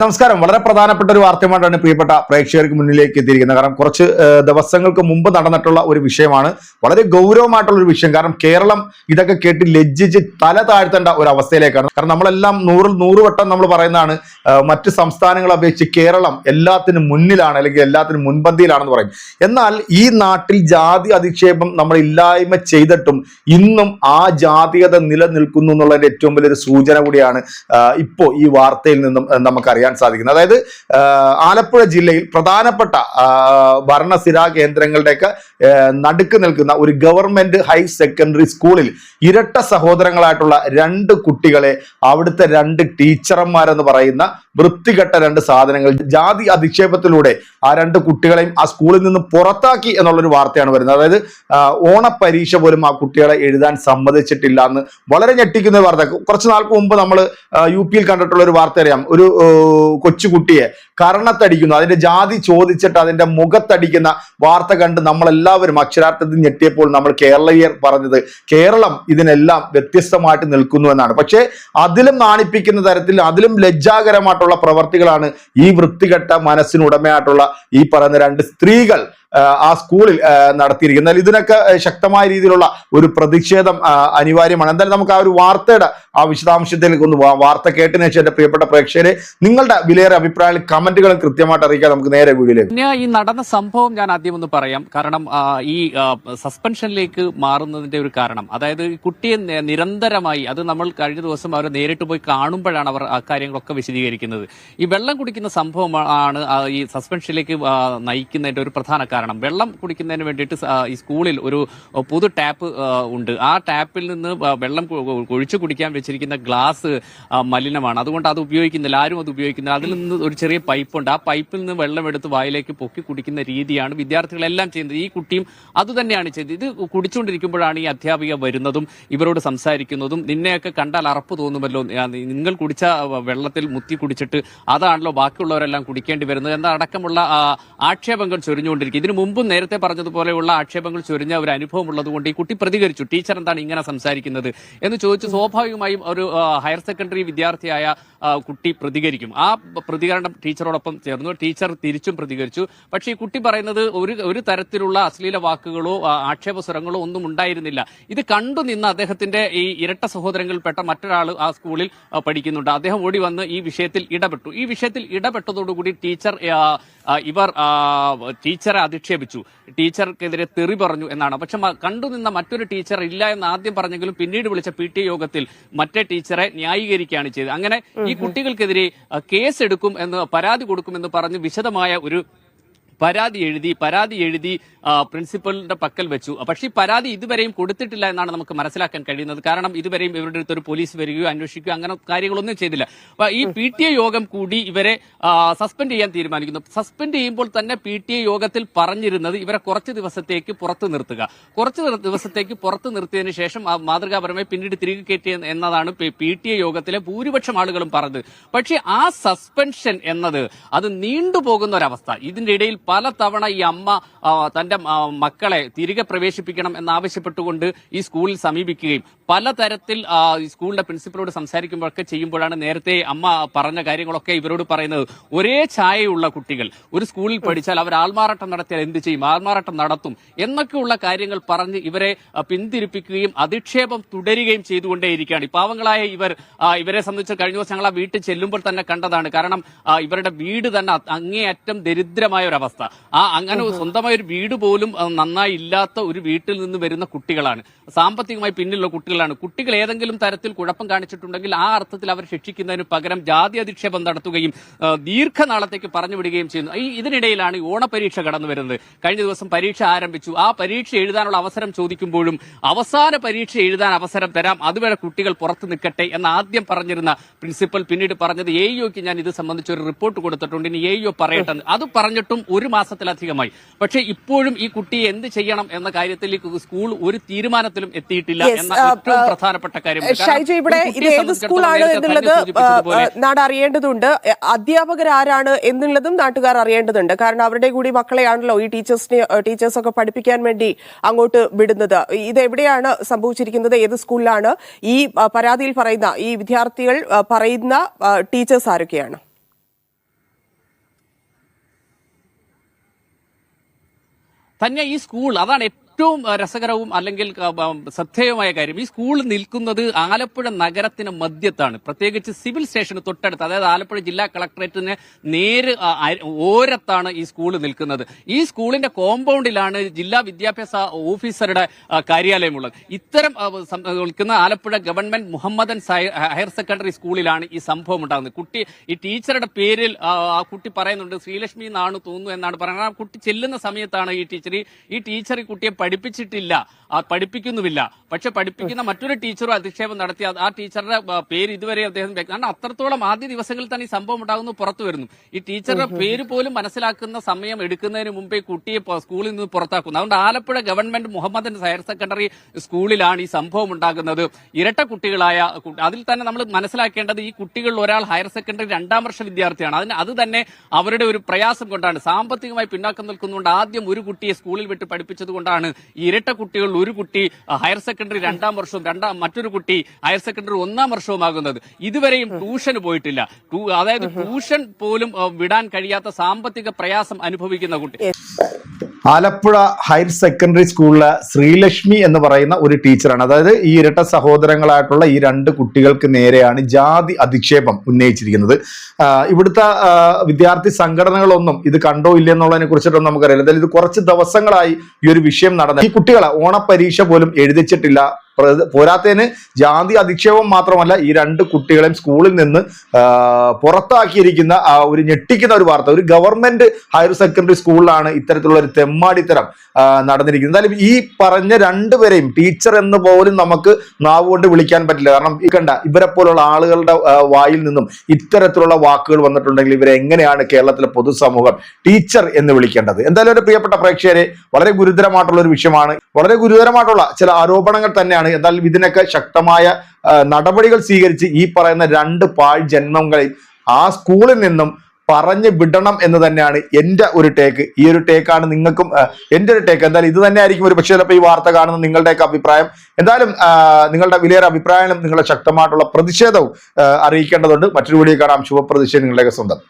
നമസ്കാരം. വളരെ പ്രധാനപ്പെട്ട ഒരു വാർത്തയുമായിട്ടാണ് പ്രിയപ്പെട്ട പ്രേക്ഷകർക്ക് മുന്നിലേക്ക് എത്തിയിരിക്കുന്നത്. കാരണം കുറച്ച് ദിവസങ്ങൾക്ക് മുമ്പ് നടന്നിട്ടുള്ള ഒരു വിഷയമാണ്. വളരെ ഗൗരവമായിട്ടുള്ള ഒരു വിഷയം. കാരണം കേരളം ഇതൊക്കെ കേട്ട് ലജ്ജിച്ച് തല താഴ്ത്തേണ്ട ഒരു അവസ്ഥയിലേക്കാണ് കാരണം നമ്മളെല്ലാം നൂറിൽ നൂറ് വട്ടം നമ്മൾ പറയുന്നതാണ് മറ്റ് സംസ്ഥാനങ്ങളെ അപേക്ഷിച്ച് കേരളം എല്ലാത്തിനും മുന്നിലാണ് അല്ലെങ്കിൽ എല്ലാത്തിനും മുൻപന്തിയിലാണെന്ന് പറയും. എന്നാൽ ഈ നാട്ടിൽ ജാതി അധിക്ഷേപം നമ്മൾ ഇല്ലായ്മ ചെയ്തിട്ടും ഇന്നും ആ ജാതീയത നിലനിൽക്കുന്നു എന്നുള്ളതിന്റെ ഏറ്റവും വലിയൊരു സൂചന കൂടിയാണ് ഇപ്പോൾ ഇപ്പോ ഈ വാർത്തയിൽ നിന്നും ആഹ് നമുക്കറിയാൻ സാധിക്കുന്നത് അതായത് ആലപ്പുഴ ജില്ലയിൽ പ്രധാനപ്പെട്ട ഭരണസ്ഥിര കേന്ദ്രങ്ങളുടെയൊക്കെ നടുക്ക് നിൽക്കുന്ന ഒരു ഗവൺമെന്റ് ഹയർ സെക്കൻഡറി സ്കൂളിൽ ഇരട്ട സഹോദരങ്ങളായിട്ടുള്ള രണ്ട് കുട്ടികളെ അവിടുത്തെ രണ്ട് ടീച്ചർമാരെന്ന് പറയുന്ന വൃത്തികെട്ട രണ്ട് സാധനങ്ങൾ ജാതി അധിക്ഷേപത്തിലൂടെ ആ രണ്ട് കുട്ടികളെയും ആ സ്കൂളിൽ നിന്ന് പുറത്താക്കി എന്നുള്ളൊരു വാർത്തയാണ് വരുന്നത്. അതായത് ഓണപ്പരീക്ഷ പോലും ആ കുട്ടികളെ എഴുതാൻ സമ്മതിച്ചിട്ടില്ല എന്ന് വളരെ ഞെട്ടിക്കുന്ന വാർത്ത. കുറച്ച് നാൾക്ക് മുമ്പ് നമ്മൾ യു പിയിൽ കണ്ടിട്ടുള്ള ഒരു വാർത്ത അറിയാം. ഒരു കൊച്ചുകുട്ടിയെ കർണത്തടിക്കുന്നു. അതിന്റെ ജാതി ചോദിച്ചിട്ട് അതിന്റെ മുഖത്തടിക്കുന്ന വാർത്ത കണ്ട് നമ്മളെല്ലാവരും അക്ഷരാർത്ഥത്തിൽ ഞെട്ടിയപ്പോൾ നമ്മൾ കേരളീയർ പറഞ്ഞത് കേരളം ഇതിനെല്ലാം വ്യത്യസ്തമായിട്ട് നിൽക്കുന്നു എന്നാണ്. പക്ഷേ അതിലും നാണിപ്പിക്കുന്ന തരത്തിൽ അതിലും ലജ്ജാകരമായിട്ടുള്ള പ്രവർത്തികളാണ് ഈ വൃത്തികെട്ട മനസ്സിനുടമയായിട്ടുള്ള ഈ പറയുന്ന രണ്ട് സ്ത്രീകൾ. ആ, സ്കൂളിൽ നടത്തിയിരിക്കുന്നത്. എന്നാൽ ഇതിനൊക്കെ ശക്തമായ രീതിയിലുള്ള ഒരു പ്രതിഷേധം അനിവാര്യമാണ്. എന്തായാലും നമുക്ക് ആ ഒരു വാർത്തയുടെ ആ വിശദാംശത്തിലേക്ക് ഒന്ന് വാർത്ത കേട്ടതിന് ശേഷം എന്റെ പ്രിയപ്പെട്ട പ്രേക്ഷകരെ നിങ്ങളുടെ വിലയേറെ അഭിപ്രായങ്ങൾ കമന്റുകളും കൃത്യമായിട്ട് അറിയിക്കാൻ നമുക്ക് നേരെ വീഡിയോയിലേക്ക് പിന്നെ ഈ നടന്ന സംഭവം ഞാൻ ആദ്യം ഒന്ന് പറയാം. കാരണം ഈ സസ്പെൻഷനിലേക്ക് മാറുന്നതിന്റെ ഒരു കാരണം അതായത് കുട്ടിയെ നിരന്തരമായി അത് നമ്മൾ കഴിഞ്ഞ ദിവസം അവരെ നേരിട്ട് പോയി കാണുമ്പോഴാണ് അവർ ആ കാര്യങ്ങളൊക്കെ വിശദീകരിക്കുന്നത്. ഈ വെള്ളം കുടിക്കുന്ന സംഭവമാണ് ഈ സസ്പെൻഷനിലേക്ക് നയിക്കുന്നതിന്റെ ഒരു പ്രധാന കാരണം. വെള്ളം കുടിക്കുന്നതിന് വേണ്ടിയിട്ട് ഈ സ്കൂളിൽ ഒരു പൊതു ടാപ്പ് ഉണ്ട്. ആ ടാപ്പിൽ നിന്ന് വെള്ളം ഒഴിച്ചു കുടിക്കാൻ വെച്ചിരിക്കുന്ന ഗ്ലാസ് മലിനമാണ്. അതുകൊണ്ട് അത് ഉപയോഗിക്കുന്നില്ല ആരും അത് ഉപയോഗിക്കുന്നില്ല. അതിൽ നിന്ന് ഒരു ചെറിയ പൈപ്പുണ്ട്. ആ പൈപ്പിൽ നിന്ന് വെള്ളം എടുത്ത് വായിലേക്ക് പൊക്കി കുടിക്കുന്ന രീതിയാണ് വിദ്യാർത്ഥികളെല്ലാം ചെയ്യുന്നത്. ഈ കുട്ടിയും അതുതന്നെയാണ് ചെയ്തത് ഇത് കുടിച്ചുകൊണ്ടിരിക്കുമ്പോഴാണ് ഈ അധ്യാപിക വരുന്നതും ഇവരോട് സംസാരിക്കുന്നതും. നിന്നെയൊക്കെ കണ്ടാൽ അറപ്പ് തോന്നുമല്ലോ. നിങ്ങൾ കുടിച്ച വെള്ളത്തിൽ മുത്തി കുടിച്ചിട്ട് അതാണല്ലോ ബാക്കിയുള്ളവരെല്ലാം കുടിക്കേണ്ടി വരുന്നത്. എന്ന അടക്കമുള്ള ആക്ഷേപങ്ങൾ ചൊരിഞ്ഞുകൊണ്ടിരിക്കും ഇതിനു മുമ്പും നേരത്തെ പറഞ്ഞതുപോലെയുള്ള ആക്ഷേപങ്ങൾ ചൊരിഞ്ഞ ഒരു അനുഭവം ഉള്ളതുകൊണ്ട് ഈ കുട്ടി പ്രതികരിച്ചു. ടീച്ചർ എന്താണ് ഇങ്ങനെ സംസാരിക്കുന്നത്? എന്ന് ചോദിച്ചു സ്വാഭാവികമായും ഒരു ഹയർ സെക്കൻഡറി വിദ്യാർത്ഥിയായ കുട്ടി പ്രതികരിക്കും. ആ പ്രതികരണം ടീച്ചറോടൊപ്പം ചേർന്നു. ടീച്ചർ തിരിച്ചും പ്രതികരിച്ചു. പക്ഷേ ഈ കുട്ടി പറയുന്നത് ഒരു ഒരു തരത്തിലുള്ള അശ്ലീല വാക്കുകളോ ആക്ഷേപ സ്വരങ്ങളോ ഒന്നും ഉണ്ടായിരുന്നില്ല. ഇത് കണ്ടു നിന്ന് അദ്ദേഹത്തിന്റെ ഈ ഇരട്ട സഹോദരങ്ങളിൽപ്പെട്ട മറ്റൊരാൾ ആ സ്കൂളിൽ പഠിക്കുന്നുണ്ട്. അദ്ദേഹം ഓടി വന്ന് ഈ വിഷയത്തിൽ ഇടപെട്ടു. ഈ വിഷയത്തിൽ ഇടപെട്ടതോടുകൂടി ടീച്ചർ ഇവർ ടീച്ചറെ അധിക്ഷേപിച്ചു ടീച്ചർക്കെതിരെ തെറി പറഞ്ഞു എന്നാണ്. പക്ഷെ കണ്ടുനിന്ന മറ്റൊരു ടീച്ചർ ഇല്ല എന്ന് ആദ്യം പറഞ്ഞെങ്കിലും പിന്നീട് വിളിച്ച പി ടി യോഗത്തിൽ മറ്റേ ടീച്ചറെ ന്യായീകരിക്കുകയാണ് ചെയ്തത്. അങ്ങനെ ഈ കുട്ടികൾക്കെതിരെ കേസ് കേസെടുക്കും എന്ന് പരാതി കൊടുക്കുമെന്ന് പറഞ്ഞ് വിശദമായ ഒരു പരാതി എഴുതി പരാതി എഴുതി പ്രിൻസിപ്പലിന്റെ പക്കൽ വെച്ചു. പക്ഷേ ഈ പരാതി ഇതുവരെയും കൊടുത്തിട്ടില്ല എന്നാണ് നമുക്ക് മനസ്സിലാക്കാൻ കഴിയുന്നത്. കാരണം ഇതുവരെയും ഇവരുടെ അടുത്ത് ഒരു പോലീസ് വരികയോ അന്വേഷിക്കുകയോ അങ്ങനെ കാര്യങ്ങളൊന്നും ചെയ്തില്ല. അപ്പൊ ഈ പി ടി എ യോഗം കൂടി ഇവരെ സസ്പെൻഡ് ചെയ്യാൻ തീരുമാനിക്കുന്നു. സസ്പെൻഡ് ചെയ്യുമ്പോൾ തന്നെ പി ടി എ യോഗത്തിൽ പറഞ്ഞിരുന്നത് ഇവരെ കുറച്ച് ദിവസത്തേക്ക് പുറത്തു നിർത്തുക. കുറച്ച് ദിവസത്തേക്ക് പുറത്തു നിർത്തിയതിനു ശേഷം മാതൃകാപരമായി പിന്നീട് തിരികെ കയറ്റി എന്നതാണ് പി ടി എ യോഗത്തിലെ ഭൂരിപക്ഷം ആളുകളും പറഞ്ഞത്. പക്ഷേ ആ സസ്പെൻഷൻ എന്നത് അത് നീണ്ടുപോകുന്ന ഒരവസ്ഥ. ഇതിന്റെ ഇടയിൽ പല തവണ ഈ അമ്മ തന്റെ മക്കളെ തിരികെ പ്രവേശിപ്പിക്കണം എന്നാവശ്യപ്പെട്ടുകൊണ്ട് ഈ സ്കൂളിൽ സമീപിക്കുകയും പലതരത്തിൽ സ്കൂളിന്റെ പ്രിൻസിപ്പലോട് സംസാരിക്കുമ്പോഴൊക്കെ ചെയ്യുമ്പോഴാണ് നേരത്തെ അമ്മ പറഞ്ഞ കാര്യങ്ങളൊക്കെ ഇവരോട് പറയുന്നത്. ഒരേ ഛായയുള്ള കുട്ടികൾ ഒരു സ്കൂളിൽ പഠിച്ചാൽ അവർ ആൾമാറാട്ടം നടത്തിയാൽ എന്ത് ചെയ്യും? ആൾമാറാട്ടം നടത്തും. എന്നൊക്കെയുള്ള കാര്യങ്ങൾ പറഞ്ഞ് ഇവരെ പിന്തിരിപ്പിക്കുകയും അധിക്ഷേപം തുടരുകയും ചെയ്തുകൊണ്ടേയിരിക്കുകയാണ്. പാവങ്ങളായ ഇവർ ഇവരെ സംബന്ധിച്ച് കഴിഞ്ഞ ദിവസം ഞങ്ങൾ ആ വീട്ടിൽ ചെല്ലുമ്പോൾ തന്നെ കണ്ടതാണ്. കാരണം ഇവരുടെ വീട് തന്നെ അങ്ങേയറ്റം ദരിദ്രമായ ഒരു അവസ്ഥ ആ അങ്ങനെ സ്വന്തമായ ഒരു വീട് പോലും നന്നായി ഇല്ലാത്ത ഒരു വീട്ടിൽ നിന്ന് വരുന്ന കുട്ടികളാണ്. സാമ്പത്തികമായി പിന്നിലുള്ള കുട്ടികളാണ്. കുട്ടികൾ ഏതെങ്കിലും തരത്തിൽ കുഴപ്പം കാണിച്ചിട്ടുണ്ടെങ്കിൽ ആ അർത്ഥത്തിൽ അവർ ശിക്ഷിക്കുന്നതിന് പകരം ജാതി അധിക്ഷേപം നടത്തുകയും ദീർഘനാളത്തേക്ക് പറഞ്ഞു വിടുകയും ചെയ്യുന്നു. ഈ ഇതിനിടയിലാണ് ഈ ഓണപരീക്ഷ കടന്നു വരുന്നത്. കഴിഞ്ഞ ദിവസം പരീക്ഷ ആരംഭിച്ചു. ആ പരീക്ഷ എഴുതാനുള്ള അവസരം ചോദിക്കുമ്പോഴും അവസാന പരീക്ഷ എഴുതാൻ അവസരം തരാം. അതുവരെ കുട്ടികൾ പുറത്തു നിൽക്കട്ടെ എന്ന് ആദ്യം പറഞ്ഞിരുന്ന പ്രിൻസിപ്പൽ പിന്നീട് പറഞ്ഞത് എ ഇഒക്ക് ഞാൻ ഇത് സംബന്ധിച്ച് ഒരു റിപ്പോർട്ട് കൊടുത്തിട്ടുണ്ട്. ഇനി എ ഇഒ പറയട്ടെ. അത് പറഞ്ഞിട്ടും ഒരു മാസത്തിലധികമായി. പക്ഷേ ഇപ്പോഴും ഈ കുട്ടിയെ എന്ത് ചെയ്യണം എന്ന കാര്യത്തിൽ സ്കൂൾ ഒരു തീരുമാനത്തിലും എത്തിയിട്ടില്ല എന്ന ഏറ്റവും പ്രധാനപ്പെട്ട കാര്യം ഷൈജു ഇവിടെ ഇത് ഏത് സ്കൂളാണ് എന്നുള്ളത് നാട് അറിയേണ്ടതുണ്ട്. അധ്യാപകരാരാണ് എന്നുള്ളതും നാട്ടുകാർ അറിയേണ്ടതുണ്ട്. കാരണം അവരുടെ കൂടി മക്കളെയാണല്ലോ ഈ ടീച്ചേഴ്സിനെ ടീച്ചേഴ്സ് ഒക്കെ പഠിപ്പിക്കാൻ വേണ്ടി അങ്ങോട്ട് വിടുന്നത്. ഇത് എവിടെയാണ് സംഭവിച്ചിരിക്കുന്നത്? ഏത് സ്കൂളിലാണ്? ഈ പരാതിയിൽ പറയുന്ന ഈ വിദ്യാർത്ഥികൾ പറയുന്ന ടീച്ചേഴ്സ് ആരൊക്കെയാണ്? തന്നെ ഈ സ്കൂൾ അതാണ് ഏറ്റവും രസകരവും അല്ലെങ്കിൽ ശ്രദ്ധേയമായ കാര്യം ഈ സ്കൂൾ നിൽക്കുന്നത് ആലപ്പുഴ നഗരത്തിന് മധ്യത്താണ്. പ്രത്യേകിച്ച് സിവിൽ സ്റ്റേഷന് തൊട്ടടുത്ത് അതായത് ആലപ്പുഴ ജില്ലാ കളക്ടറേറ്റിന് നേര് ഓരത്താണ് ഈ സ്കൂൾ നിൽക്കുന്നത്. ഈ സ്കൂളിന്റെ കോമ്പൗണ്ടിലാണ് ജില്ലാ വിദ്യാഭ്യാസ ഓഫീസറുടെ കാര്യാലയമുള്ളത്. ഇത്തരം നിൽക്കുന്ന Alappuzha government Muhammadan higher secondary സ്കൂളിലാണ് ഈ സംഭവം ഉണ്ടാകുന്നത്. കുട്ടി ഈ ടീച്ചറുടെ പേരിൽ ആ കുട്ടി പറയുന്നുണ്ട് ശ്രീലക്ഷ്മി എന്നാണ് തോന്നുന്നു എന്നാണ് പറയുന്നത്. ആ കുട്ടി ചെല്ലുന്ന സമയത്താണ് ഈ ടീച്ചർ ഈ ടീച്ചർ ഈ കുട്ടിയെ പഠിപ്പിച്ചിട്ടില്ല. പഠിപ്പിക്കുന്നുമില്ല. പക്ഷെ പഠിപ്പിക്കുന്ന മറ്റൊരു ടീച്ചറും അധിക്ഷേപം നടത്തി ആ ടീച്ചറുടെ പേര് ഇതുവരെ അദ്ദേഹം കാരണം അത്രത്തോളം ആദ്യ ദിവസങ്ങളിൽ തന്നെ ഈ സംഭവം ഉണ്ടാകുന്നു പുറത്തു വരുന്നു. ഈ ടീച്ചറുടെ പേര് പോലും മനസ്സിലാക്കുന്ന സമയം എടുക്കുന്നതിന് മുമ്പേ കുട്ടിയെ സ്കൂളിൽ നിന്ന് പുറത്താക്കുന്നു. അതുകൊണ്ട് Alappuzha government Muhammadan higher secondary സ്കൂളിലാണ് ഈ സംഭവം ഉണ്ടാകുന്നത്. ഇരട്ട കുട്ടികളായ അതിൽ തന്നെ നമ്മൾ മനസ്സിലാക്കേണ്ടത് ഈ കുട്ടികളിൽ ഒരാൾ ഹയർ സെക്കൻഡറി രണ്ടാം വർഷ വിദ്യാർത്ഥിയാണ്. അതിന് അത് തന്നെ അവരുടെ ഒരു പ്രയാസം കൊണ്ടാണ്. സാമ്പത്തികമായി പിന്നാക്കം നിൽക്കുന്നതുകൊണ്ട് ആദ്യം ഒരു കുട്ടിയെ സ്കൂളിൽ വിട്ട് പഠിപ്പിച്ചത് കൊണ്ടാണ് ഇരട്ട കുട്ടികളിൽ ഒരു കുട്ടി ഹയർ സെക്കൻഡറി രണ്ടാം വർഷവും രണ്ടാം മറ്റൊരു കുട്ടി ഹയർ സെക്കൻഡറി ഒന്നാം വർഷവുമാകുന്നത് ഇതുവരെയും ട്യൂഷന് പോയിട്ടില്ല. അതായത് ട്യൂഷൻ പോലും വിടാൻ കഴിയാത്ത സാമ്പത്തിക പ്രയാസം അനുഭവിക്കുന്ന കുട്ടി. ആലപ്പുഴ ഹയർ സെക്കൻഡറി സ്കൂളിലെ ശ്രീലക്ഷ്മി എന്ന് പറയുന്ന ഒരു ടീച്ചറാണ്. അതായത് ഈ ഇരട്ട സഹോദരങ്ങളായിട്ടുള്ള ഈ രണ്ട് കുട്ടികൾക്ക് നേരെയാണ് ജാതി അധിക്ഷേപം ഉന്നയിച്ചിരിക്കുന്നത്. ഇവിടുത്തെ വിദ്യാർത്ഥി സംഘടനകളൊന്നും ഇത് കണ്ടോ ഇല്ലെന്നുള്ളതിനെ കുറിച്ചിട്ടൊന്നും നമുക്കറിയില്ല. എന്തായാലും ഇത് കുറച്ച് ദിവസങ്ങളായി ഈ ഒരു വിഷയം നടന്നത് ഈ കുട്ടികളെ ഓണപരീക്ഷ പോലും എഴുതിച്ചിട്ടില്ല. പോരാത്തതിന് ജാതി അധിക്ഷേപം മാത്രമല്ല ഈ രണ്ട് കുട്ടികളെയും സ്കൂളിൽ നിന്ന് പുറത്താക്കിയിരിക്കുന്ന ഒരു ഞെട്ടിക്കുന്ന ഒരു വാർത്ത. ഒരു ഗവൺമെന്റ് ഹയർ സെക്കൻഡറി സ്കൂളിലാണ് ഇത്തരത്തിലുള്ള ഒരു തെമ്മാടിത്തരം നടന്നിരിക്കുന്നത്. എന്തായാലും ഈ പറഞ്ഞ രണ്ടുപേരെയും ടീച്ചർ എന്ന് പോലും നമുക്ക് നാവ് കൊണ്ട് വിളിക്കാൻ പറ്റില്ല. കാരണം കണ്ട ഇവരെ പോലുള്ള ആളുകളുടെ വായിൽ നിന്നും ഇത്തരത്തിലുള്ള വാക്കുകൾ വന്നിട്ടുണ്ടെങ്കിൽ ഇവരെ എങ്ങനെയാണ് കേരളത്തിലെ പൊതുസമൂഹം ടീച്ചർ എന്ന് വിളിക്കേണ്ടത്? എന്തായാലും ഒരു പ്രിയപ്പെട്ട പ്രേക്ഷകരെ വളരെ ഗുരുതരമായിട്ടുള്ള ഒരു വിഷയമാണ്. വളരെ ഗുരുതരമായിട്ടുള്ള ചില ആരോപണങ്ങൾ തന്നെയാണ് എന്നാൽ ഇതിനൊക്കെ ശക്തമായ നടപടികൾ സ്വീകരിച്ച് ഈ പറയുന്ന രണ്ട് പാൾ ജന്മങ്ങളിൽ ആ സ്കൂളിൽ നിന്നും പറഞ്ഞു വിടണം എന്ന് തന്നെയാണ് എന്റെ ഒരു ടേക്ക്. ഈ ഒരു ടേക്കാണ് നിങ്ങൾക്കും എന്റെ ഒരു ടേക്ക്. എന്തായാലും ഇത് തന്നെ ആയിരിക്കും ഒരു പക്ഷേ ചിലപ്പോൾ ഈ വാർത്ത കാണുന്ന നിങ്ങളുടെയൊക്കെ അഭിപ്രായം. എന്തായാലും നിങ്ങളുടെ വിലയേറെ അഭിപ്രായങ്ങളും നിങ്ങളുടെ ശക്തമായിട്ടുള്ള പ്രതിഷേധവും അറിയിക്കേണ്ടതുണ്ട്. മറ്റൊരു വീഡിയോ കാണാം. ശുഭപ്രതിഷേധം നിങ്ങളുടെയൊക്കെ സ്വന്തം.